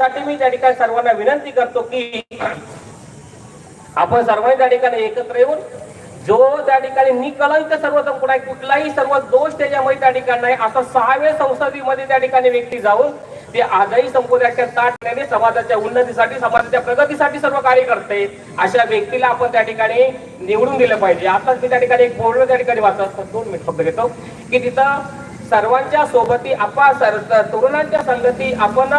साठी मी त्या ठिकाणी सर्वांना विनंती करतो की आपण सर्वांनी त्या ठिकाणी एकत्र येऊन जो त्या ठिकाणी निकलंक सर्व कुणा आहे कुठलाही सर्व दोष त्याच्यामध्ये त्या ठिकाणी नाही असं सहाव्या संसदेमध्ये त्या ठिकाणी व्यक्ती जाऊन ते आजही संपूर्ण ताटल्याने समाजाच्या उन्नतीसाठी समाजाच्या प्रगतीसाठी सर्व कार्य करते अशा व्यक्तीला आपण त्या ठिकाणी निवडून दिलं पाहिजे. आताच मी त्या ठिकाणी एक बोर्ड त्या ठिकाणी वाचत दोन मिनिट फक्त घेतो की तिथं सर्वांच्या सोबती आपण तरुणांच्या संगती आपण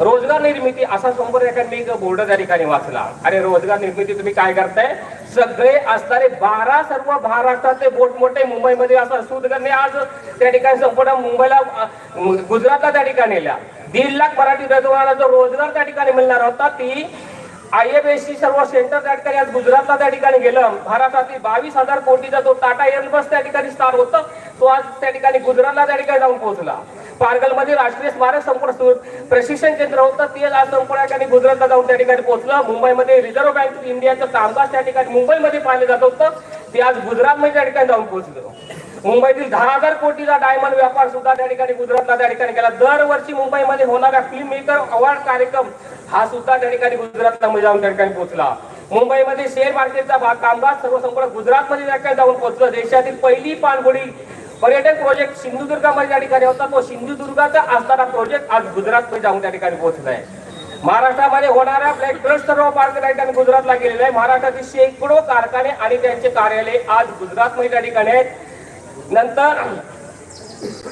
रोजगार निर्मिती असा संपूर्ण एका बोर्ड त्या ठिकाणी वाचला. अरे रोजगार निर्मिती तुम्ही काय करताय? सगळे असणारे बारा सर्व महाराष्ट्रातले मोठमोठे मुंबईमध्ये असं सुदगरने आज त्या ठिकाणी संपूर्ण मुंबईला गुजरातला त्या ठिकाणी नेल्या. दीड लाख मराठी तरुणांना जो रोजगार त्या ठिकाणी मिळणार होता ती आय एफ एस सी सर्व सेंटर त्या ठिकाणी आज गुजरातला त्या ठिकाणी गेलं. भारतातील बावीस हजार कोटीचा जो टाटा एअरबस त्या ठिकाणी स्टार होता. तो आज त्या ठिकाणी गुजरातला त्या ठिकाणी जाऊन पोहोचला. पारगलमध्ये राष्ट्रीय स्मारक संपूर्ण प्रशिक्षण केंद्र होतं. ते आज संपूर्ण ठिकाणी गुजरातला जाऊन त्या ठिकाणी पोहोचलं. मुंबईमध्ये रिझर्व्ह बँक ऑफ इंडियाचं कामकाज त्या ठिकाणी मुंबईमध्ये पाहिलं जात होतं. ते आज गुजरातमध्ये त्या ठिकाणी जाऊन पोहोचलं. मुंबईतील दहा हजार कोटीचा डायमंड व्यापार सुद्धा त्या ठिकाणी गुजरातला त्या ठिकाणी केला. दरवर्षी मुंबईमध्ये होणारा फिल्म मेकर अवॉर्ड कार्यक्रम हा सुद्धा त्या ठिकाणी गुजरातला जाऊन त्या ठिकाणी पोहोचला. मुंबईमध्ये शेअर मार्केटचा भाग कामकाज सर्व संपूर्ण गुजरातमध्ये त्या ठिकाणी जाऊन पोहोचलं. देशातील पहिली पाणबुडी पर्यटन प्रोजेक्ट सिंधुदुर्गामध्ये त्या ठिकाणी होता. तो सिंधुदुर्गाचा असणारा प्रोजेक्ट आज गुजरातमध्ये जाऊन त्या ठिकाणी पोहोचलाय महाराष्ट्रामध्ये होणारा ब्लॅक ट्रस्ट सर्व पार्क त्या ठिकाणी गुजरातला गेलेला आहे. महाराष्ट्रातील शेकडो कारखाने आणि त्यांचे कार्यालय आज गुजरातमध्ये त्या ठिकाणी आहेत. नंतर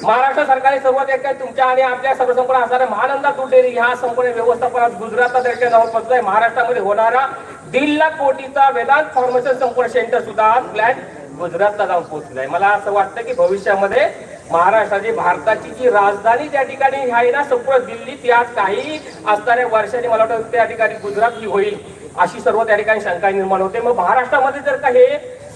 महाराष्ट्र सरकारने सर्वात एक काय तुमच्या आणि आपल्या सर्व संपूर्ण असणाऱ्या महानंदा दूध डेअरी ह्या संपूर्ण व्यवस्थापनात गुजरातला त्या जाऊन आहे. महाराष्ट्रामध्ये होणारा दीड लाख कोटीचा वेदांत फॉर्मेशन संपूर्ण सेंटर सुद्धा आज प्लॅन गुजरातला जाऊन पोहोचलाय मला असं वाटतं की भविष्यामध्ये महाराष्ट्राची भारताची जी राजधानी त्या ठिकाणी आहे ना संपूर्ण दिल्ली या काही असणाऱ्या वर्षांनी मला वाटतं त्या ठिकाणी गुजरात ही होईल अशी सर्व त्या ठिकाणी शंका निर्माण होते. मग महाराष्ट्रामध्ये जर का हे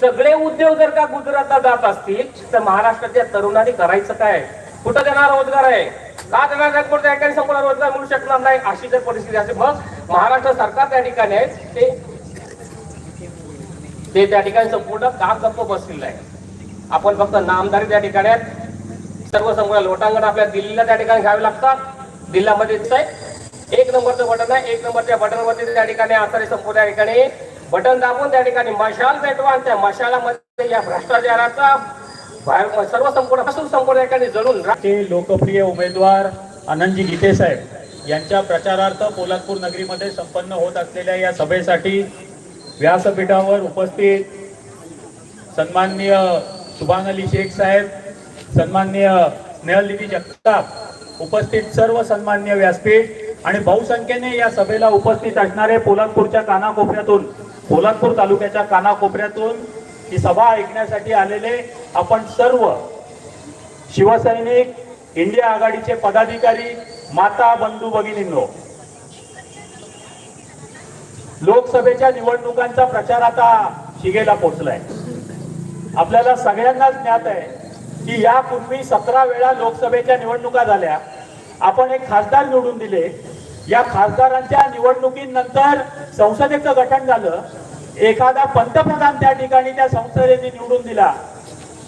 सगळे उद्योग जर का गुजरातला जात असतील तर महाराष्ट्राच्या तरुणांनी करायचं काय कुठं त्यांना रोजगार आहे? का त्यांना नागपूर त्या ठिकाणी संपूर्ण रोजगार मिळू शकणार नाही? अशी जर परिस्थिती असेल मग महाराष्ट्र सरकार त्या ठिकाणी आहे ते ते त्या ठिकाणी संपूर्ण का गप्प बसलेलं आहे. आपण फक्त नामदारी त्या ठिकाणी आहेत. सर्व संपूर्ण लोटांगण आपल्या दिल्लीला त्या ठिकाणी घ्यावे लागतात. दिल्लीमध्येच आहे एक नंबरचं बटन आहे. एक नंबरच्या बटनवरती त्या ठिकाणी असणारे संपूर्ण त्या ठिकाणी बटन दाबून त्या ठिकाणी मशाल पेटवा आणि त्या मशालामध्ये या भ्रष्टाचाराचा सर्व संपूर्ण असून संपूर्ण ठिकाणी जळून ते लोकप्रिय उमेदवार आनंदजी गीते साहेब. यांच्या प्रचारार्थ पोलादपूर नगरीमध्ये संपन्न होत असलेल्या या सभेसाठी व्यासपीठावर उपस्थित सन्माननीय सुभान अली शेख साहेब सन्माननीय स्नेहलदिदी जगताप उपस्थित सर्व सन्माननीय व्यासपीठ आणि बहुसंख्येने या सभेला उपस्थित असणारे पोलादपूरच्या कानाकोपऱ्यातून पोलादपूर तालुक्याच्या कानाकोपऱ्यातून ही सभा ऐकण्यासाठी आलेले आपण सर्व शिवसैनिक इंडिया आघाडीचे पदाधिकारी माता बंधू भगिनींनो लोकसभेच्या निवडणुकांचा प्रचार आता शिगेला पोहोचलाय आपल्याला सगळ्यांनाच ज्ञात आहे की यापूर्वी सतरा वेळा लोकसभेच्या निवडणुका झाल्या. आपण एक खासदार निवडून दिले. या खासदारांच्या निवडणुकीनंतर संसदेचं गठन झालं. एखादा पंतप्रधान त्या ठिकाणी त्या संसदेने निवडून दिला.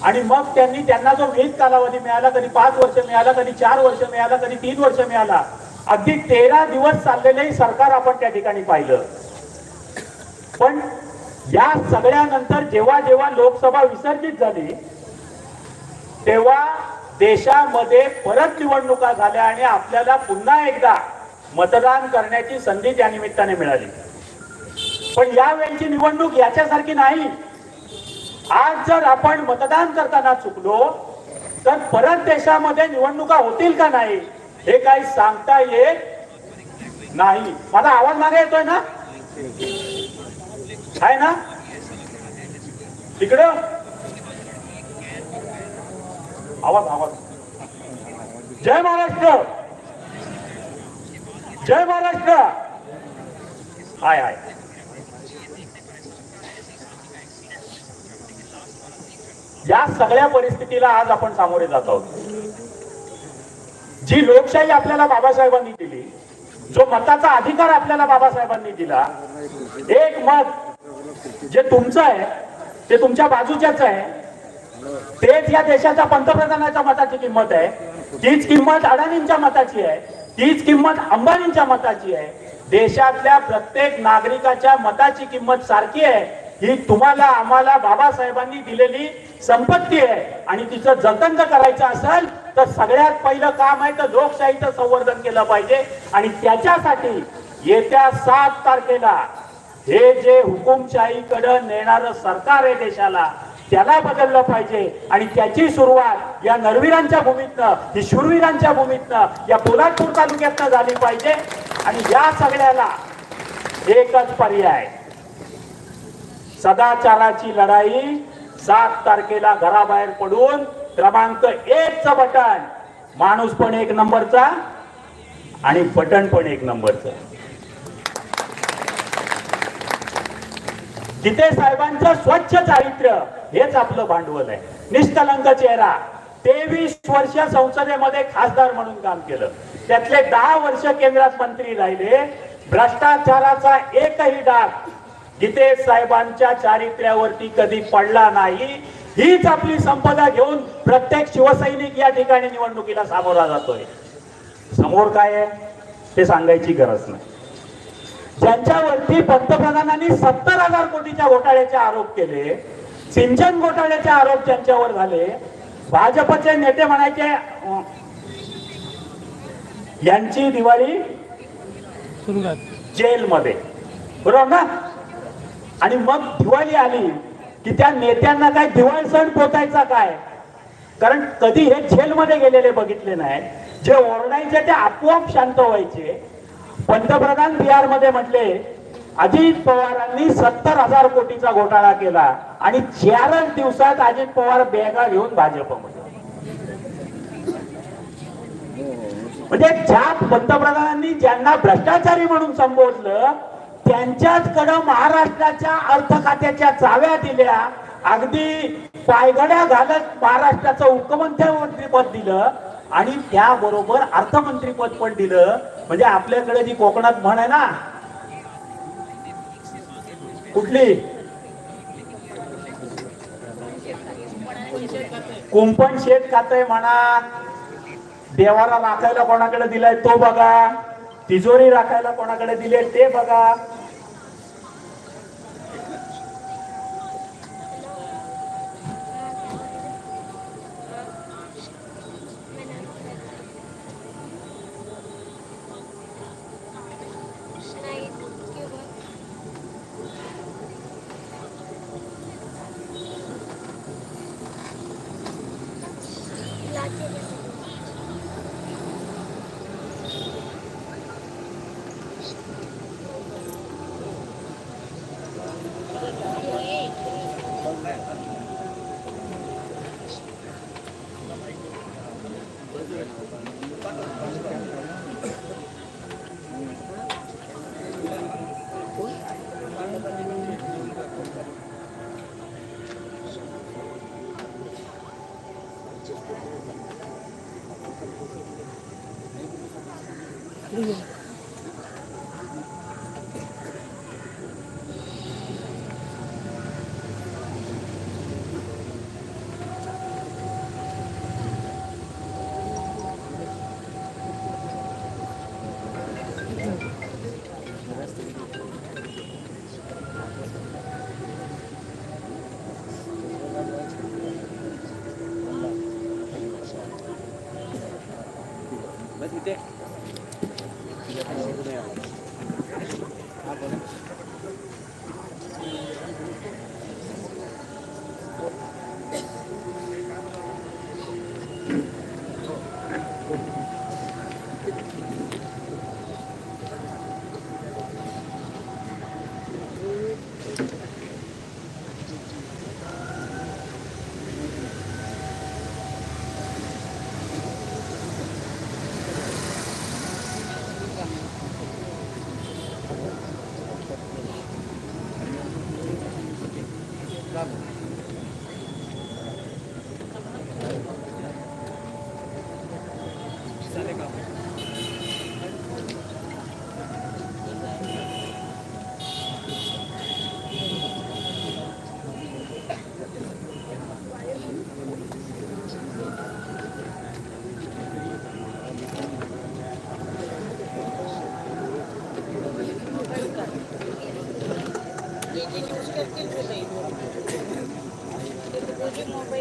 आणि मग त्यांनी त्यांना जो विहित कालावधी मिळाला कधी पाच वर्ष मिळाला कधी चार वर्ष मिळाला कधी तीन वर्ष मिळाला अगदी तेरा दिवस चाललेलंही सरकार आपण त्या ठिकाणी पाहिलं. पण या सगळ्यानंतर जेव्हा जेव्हा लोकसभा विसर्जित झाली तेव्हा देशामध्ये परत निवडणुका झाल्या आणि आपल्याला पुन्हा एकदा मतदान करण्याची संधी त्या निमित्ताने मिळाली. पण यावेळीची निवडणूक याच्यासारखी नाही. आज जर आपण मतदान करताना चुकलो तर परत देशामध्ये निवडणुका होतील का नाही हे काही सांगता येत नाही. माझा आवाज मागे येतोय ना? आहे ना? तिकडं आवाज आवाज. जय महाराष्ट्र. जय महाराष्ट्र. हाय हाय. या सगळ्या परिस्थितीला आज आपण सामोरे जात आहोत. जी लोकशाही आपल्याला बाबासाहेबांनी दिली जो मताचा अधिकार आपल्याला बाबासाहेबांनी दिला एक मत जे तुमचं आहे ते तुमच्या बाजूच्याच आहे तेच या देशाच्या पंतप्रधानाच्या मताची किंमत आहे. तीच किंमत अडाणींच्या मताची आहे तीच किंमत अंबानींच्या मताची आहे. देशातल्या प्रत्येक नागरिकाच्या मताची किंमत सारखी आहे. ही तुम्हाला आम्हाला बाबासाहेबांनी दिलेली संपत्ती आहे. आणि तिचं जतन जर करायचं असेल तर सगळ्यात पहिलं काम आहे तर लोकशाहीचं संवर्धन केलं पाहिजे. आणि त्याच्यासाठी येत्या सात तारखेला हे जे हुकुमशाहीकडे नेणारं सरकार आहे देशाला त्याला बदललं पाहिजे. आणि त्याची सुरुवात या नरवीरांच्या भूमीतनं ही शूरवीरांच्या भूमीतनं या पोलादपूर तालुक्यातनं झाली पाहिजे. आणि या सगळ्याला एकच पर्याय. सदाचाराची लढाई सात तारखेला घराबाहेर पडून क्रमांक एक च बटन. माणूस पण एक नंबरचा आणि बटन पण एक नंबरचं. जिथे साहेबांचं स्वच्छ चारित्र्य हेच आपलं भांडवल आहे. निष्कलंक चेहरा. तेवीस वर्ष संसदेमध्ये खासदार म्हणून काम केलं. त्यातले दहा वर्ष केंद्रात मंत्री राहिले. भ्रष्टाचाराचा एकही डाग जिथे साहेबांच्या चारित्र्यावरती कधी पडला नाही हीच आपली संपदा घेऊन प्रत्येक शिवसैनिक या ठिकाणी निवडणुकीला सामोरा जातोय. समोर काय आहे? ते सांगायची गरज नाही. ज्यांच्यावरती पंतप्रधानांनी सत्तर हजार कोटीच्या घोटाळ्याचे आरोप केले सिंचन घोटाळ्याचे आरोप ज्यांच्यावर झाले भाजपचे नेते म्हणायचे यांची दिवाळी जेलमध्ये. बरोबर ना? आणि मग दिवाळी आली की त्या नेत्यांना काय दिवाळी सण पोचायचा काय? कारण कधी हे जेलमध्ये गेलेले बघितले नाही. जे ओरडायचे ते आपोआप शांत व्हायचे. पंतप्रधान बिहारमध्ये म्हटले अजित पवारांनी सत्तर हजार कोटीचा घोटाळा केला आणि चारच दिवसात अजित पवार बॅगा घेऊन भाजपमध्ये. म्हणजे ज्या पंतप्रधानांनी ज्यांना भ्रष्टाचारी म्हणून संबोधलं त्यांच्याचकडं महाराष्ट्राच्या अर्थ खात्याच्या चाव्या दिल्या अगदी पायघड्या घालत महाराष्ट्राचं मुख्यमंत्री पद दिलं आणि त्याबरोबर अर्थमंत्री पद पण दिलं म्हणजे आपल्याकडे जी कोकणात म्हण आहे ना कुठली? कुंपण शेत खातय म्हणा. देवाला राखायला कोणाकडे दिलाय तो बघा. तिजोरी राखायला कोणाकडे दिले ते बघा. Уйдем.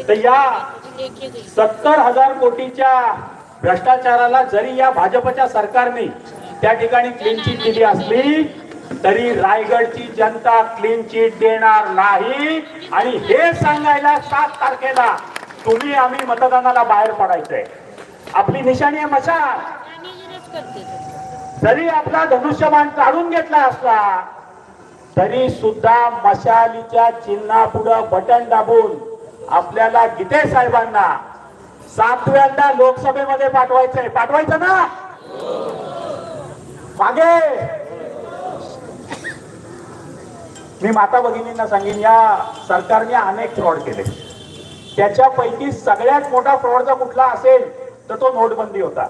तर या सत्तर हजार कोटीच्या भ्रष्टाचाराला जरी या भाजपच्या सरकारने त्या ठिकाणी क्लीन चिट दिली असली तरी रायगडची जनता क्लीन चिट देणार नाही. आणि हे सांगायला सात तारखेला तुम्ही आम्ही मतदानाला बाहेर पडायचंय. आपली निशाणी आहे मशाल. जरी आपला धनुष्यबाण काढून घेतला असला तरी सुद्धा मशालीच्या चिन्हापुढं बटन दाबून आपल्याला गीते साहेबांना सातव्यांदा लोकसभेमध्ये पाठवायचंय. पाठवायचं ना? मागे! मी माता भगिनींना सांगेन या सरकारने अनेक फ्रॉड केले. त्याच्यापैकी सगळ्यात मोठा फ्रॉड जर कुठला असेल तर तो नोटबंदी होता.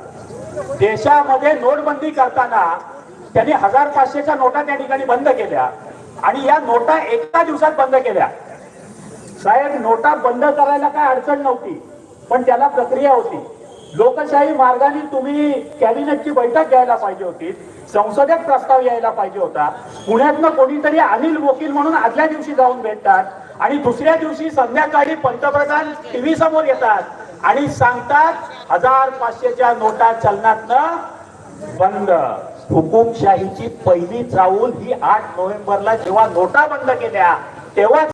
देशामध्ये नोटबंदी करताना त्यांनी हजार पाचशेच्या नोटा त्या ठिकाणी बंद केल्या आणि या नोटा एका दिवसात बंद केल्या. साहेब नोटा बंद करायला काय अडचण नव्हती पण त्याला प्रक्रिया होती. लोकशाही मार्गाने तुम्ही कॅबिनेटची बैठक घ्यायला पाहिजे होती संसदेत प्रस्ताव यायला पाहिजे होता. पुण्यातनं कोणीतरी अनिल वकील म्हणून आदल्या दिवशी जाऊन भेटतात आणि दुसऱ्या दिवशी संध्याकाळी पंतप्रधान टीव्ही समोर येतात आणि सांगतात हजार पाचशेच्या नोटा चलनातनं बंद. हुकुमशाहीची पहिली चाऊल ही आठ नोव्हेंबरला जेव्हा नोटा बंद केल्या तेव्हा